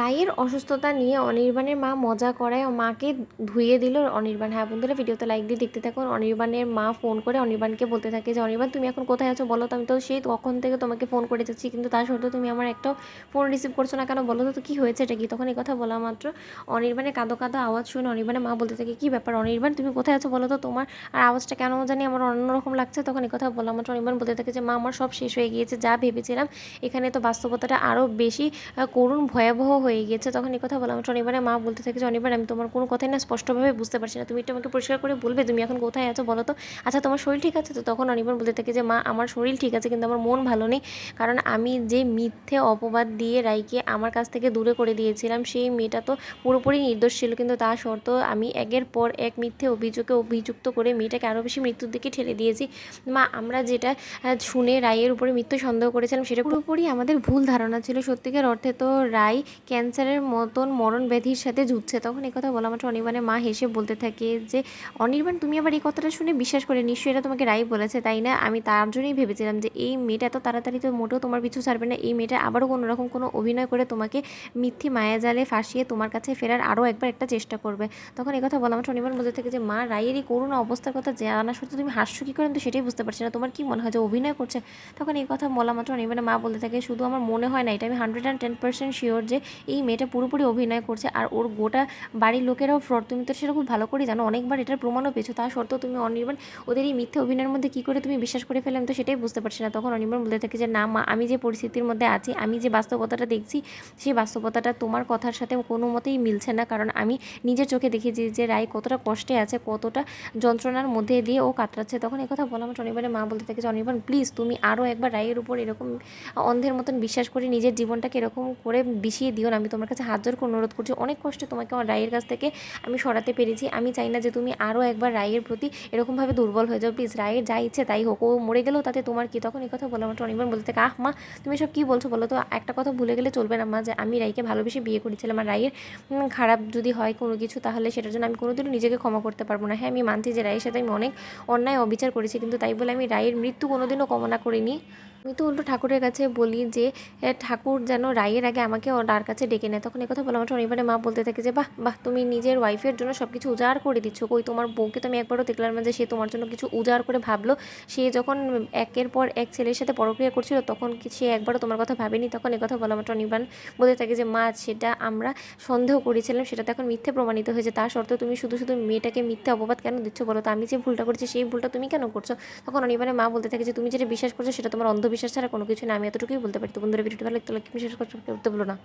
রায়ের অসুস্থতা নিয়ে অনির্বাণের মা মজা করায় মাকে ধুয়ে দিল অনির্বাণ। হ্যাঁ বন্ধুরা, ভিডিওতে লাইক দিয়ে দেখতে থাকুন। অনির্বাণের মা ফোন করে অনির্বাণকে বলতে থাকে যে, অনির্বাণ, তুমি এখন কোথায় আছো? বলো তো, আমি তো সেই তখন থেকে তোমাকে ফোন করে যাচ্ছি। কিন্তু তা সত্ত্বেও তুমি আমার একটাও ফোন রিসিভ করছ না কেন? বলো তো কী হয়েছে এটা কি? তখন এই কথা বলা মাত্র অনির্বাণের কাঁদো কাঁদো আওয়াজ শুনে অনির্বাণের মা বলতে থাকে, কী ব্যাপার অনির্বাণ, তুমি কোথায় আছো? বলো তো, তোমার আর আওয়াজটা কেন জানি আমার অন্যরকম লাগছে। তখন এই কথা বলা মাত্র অনির্বাণ বলতে থাকে যে, মা, আমার সব শেষ হয়ে গিয়েছে, যা ভেবেছিলাম এখানে তো বাস্তবতাটা আরও বেশি করুণ, ভয়াবহ হয়ে গিয়েছে তখন এই কথা বললাম। অনিবারে মা বলতে থাকে যে অনিবার আমি তোমার কোনো কথাই না স্পষ্টভাবে বুঝতে পারছি না। তুমি একটু আমাকে পরিষ্কার করে বলবে, তুমি এখন কোথায় আছো বলো তো? আচ্ছা তোমার শরীর ঠিক আছে তো? তখন অনিবার বলতে থাকে যে, মা, আমার শরীর ঠিক আছে, কিন্তু আমার মন ভালো নেই। কারণ আমি যে মিথ্যে অপবাদ দিয়ে রাইকে আমার কাছ থেকে দূরে করে দিয়েছিলাম, সেই মেয়েটা তো পুরোপুরি নির্দোষ ছিল কিন্তু তা সত্ত্বেও আমি একের পর এক মিথ্যে অভিযোগে অভিযুক্ত করে মেয়েটাকে আরও বেশি মৃত্যুর দিকে ঠেলে দিয়েছি। মা, আমরা যেটা শুনে রায়ের উপরে মৃত্যু সন্দেহ করেছিলাম, সেটা পুরোপুরি আমাদের ভুল ধারণা ছিল। সত্যিকার অর্থে তো রায় ক্যান্সারের মতন মরণ ব্যাধির সাথে যুদ্ধছে তখন এই কথা বলা মাত্র অনির্বাণের মা হেসে বলতে থাকে যে, অনির্বাণ, তুমি আবার এই কথাটা শুনে বিশ্বাস করে নিশ্চয়ই এটা তোমাকে রাই বলেছে, তাই না? আমি তার জন্যই ভেবেছিলাম যে, এই মেয়েটা এত তাড়াতাড়ি তো মোটেও তোমার পিছু ছাড়বে না। এই মেয়েটা আবারও কোনো রকম কোনো অভিনয় করে তোমাকে মিথ্যে মায়াজালে ফাঁসিয়ে তোমার কাছে ফেরার আরও একবার একটা চেষ্টা করবে। তখন এই কথা বলা মাত্র অনির্বাণ বলতে থাকে যে, মা রায়ের এই করুণ অবস্থার কথা জানা সত্ত্বেও তুমি হাস্য কী করে আমি তো সেটাই বুঝতে পারছি না। তোমার কি মনে হয় যে অভিনয় করছে? তখন এই কথা বলা মাত্র অনির্বাণের মা বলতে থাকে, শুধু আমার মনে হয় না, এটা আমি hundred and ten percent sure যে এই মেয়েটা পুরোপুরি অভিনয় করছে আর ওর গোটা বাড়ির লোকেরাও ফ্রড। তুমি তো সেটা খুব ভালো করে জানো, অনেকবার এটার প্রমাণও পেয়েছ। তা সত্ত্বেও তুমি অনির্বাণ, ওদের এই মিথ্যে অভিনয়ের মধ্যে কী করে তুমি বিশ্বাস করে ফেলে আমি তো সেটাই বুঝতে পারছি না। তখন অনির্বাণ বলতে থাকে যে, না মা, আমি যে পরিস্থিতির মধ্যে আছি, আমি যে বাস্তবতাটা দেখছি, সেই বাস্তবতাটা তোমার কথার সাথে কোনো মতেই মিলছে না। কারণ আমি নিজের চোখে দেখেছি যে, রায় কতটা কষ্টে আছে, কতটা যন্ত্রণার মধ্যে দিয়ে ও কাতরাচ্ছে। তখন এই কথা বলা মাত্র অনির্বাণের মা বলতে থাকে যে, অনির্বাণ প্লিজ তুমি আরও একবার রায়ের উপর এরকম অন্ধের মতন বিশ্বাস করে নিজের জীবনটাকে এরকম করে বিষিয়ে দিও আমি তোমার কাছে হাত জোর অনুরোধ করছি, অনেক কষ্টে তোমাকে আমার রায়ের কাছ থেকে আমি সরাতে পেরেছি। আমি চাই না যে তুমি আরও একবার রায়ের প্রতি এরকমভাবে দুর্বল হয়ে যাও। প্লিজ, রায়ের যা ইচ্ছে তাই হোক, ও মরে গেলেও তাতে তোমার কি? তখন এই কথা বলা মাত্র অনেকবার বলতে থাকে, আহ মা, তুমি সব কী বলছো বলো তো? একটা কথা ভুলে গেলে চলবে না মা, যে আমি রায়কে ভালোবেসে বিয়ে করেছিলাম। আর রায়ের খারাপ যদি হয় কোনো কিছু, তাহলে সেটার জন্য আমি কোনোদিনও নিজেকে ক্ষমা করতে পারব না। হ্যাঁ আমি মানছি যে রায়ের সাথে আমি অনেক অন্যায় অবিচার করেছি, কিন্তু তাই বলে আমি রায়ের মৃত্যু কোনোদিনও কামনা করিনি। আমি তো উল্টো ঠাকুরের কাছে বলি যে ঠাকুর যেন রায়ের আগে আমাকে তার কাছে ডেকে নেয়। তখন কথা বলা মাত্র অনিবারে মা বলতে থাকে যে, বাহ বাহ, তুমি নিজের ওয়াইফের জন্য সব কিছু উজাড় করে দিচ্ছ। কই, তোমার বউকে তুমি একবারও দেখলাম যে সে তোমার জন্য কিছু উজাড় করে ভাবলো। সে যখন একের পর এক ছেলের সাথে পরক্রিয়া করছিল, তখন সে একবারও তোমার কথা ভাবেনি? তখন কথা বলা মাত্র অনির্বাণ বলতে থাকে যে, মা, সেটা আমরা সন্দেহ করেছিলাম। সেটা তো এখন মিথ্যে প্রমাণিত হয়েছে। তার সত্ত্বেও তুমি শুধু শুধু মেয়েটাকে মিথ্যে অপবাদ কেন দিচ্ছ বলো তো? আমি যে ভুলটা করেছি, সেই ভুলটা তুমি কেন করছ? তখন অনিবারের মা বলতে থাকে যে, তুমি যেটা বিশ্বাস করছ, সেটা তোমার অন্ধবিশ্বাস ছাড়া কোনো কিছু না। আমি এতটুকুই বলতে পারি। তো বন্ধুরা, ভিডিওটা ভালো লাগতে লাইক বিশেষ করতে বলো না।